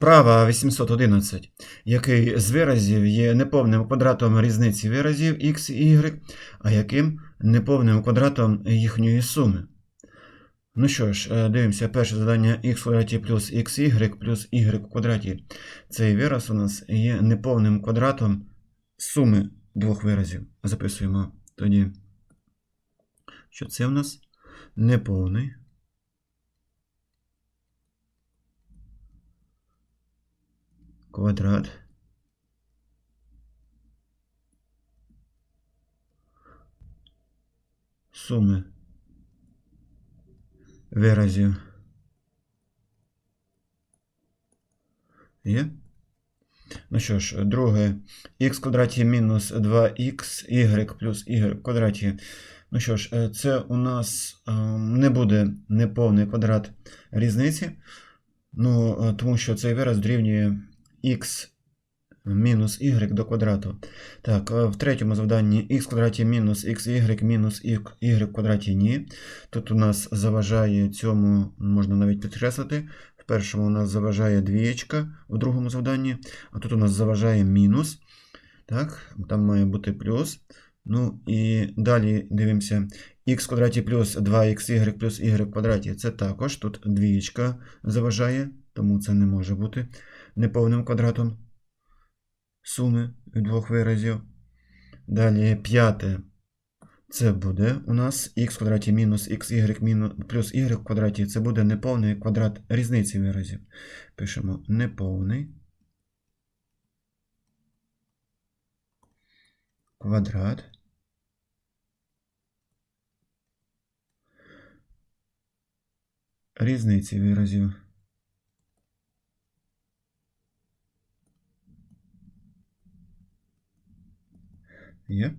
Вправа 811. Який з виразів є неповним квадратом різниці виразів x і y, а яким неповним квадратом їхньої суми? Ну що ж, е, дивимося, перше завдання x в квадраті плюс xy плюс y в квадраті. Цей вираз у нас є неповним квадратом суми двох виразів. Записуємо тоді, що це в нас неповний. Квадрат суми виразів є. Ну що ж, друге, х квадраті мінус 2х, y плюс y квадраті. Ну що ж, е, це у нас е, не буде неповний квадрат різниці. Ну, е, тому що цей вираз дорівнює х мінус y до квадрату. Так, е, в третьому завданні х квадраті мінус xy мінус y в квадраті ні. Тут у нас заважає цьому, можна навіть підкреслити. В першому у нас заважає двієчка, в другому завданні, а тут у нас заважає мінус. Так, там має бути плюс. Ну і далі дивимося. Х квадраті плюс 2xy плюс y квадраті. Це також тут двієчка заважає, тому це не може бути неповним квадратом суми від двох виразів. Далі п'яте. Це буде у нас х квадраті мінус xy плюс y в квадраті. Це буде неповний квадрат різниці виразів. Пишемо неповний квадрат. Різниці виразів. Є.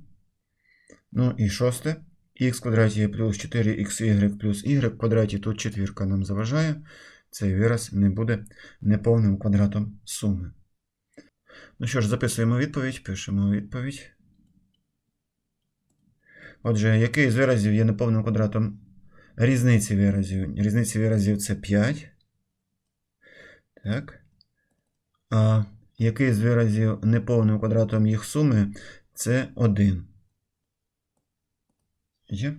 Ну і шосте. х квадраті плюс 4xy плюс y в квадраті. Тут четвірка нам заважає. Цей вираз не буде неповним квадратом суми. Ну що ж, записуємо відповідь, пишемо відповідь. Отже, який з виразів є неповним квадратом різниці виразів? Різниці виразів це 5. Так. А який з виразів неповним квадратом їх суми це 1. Є?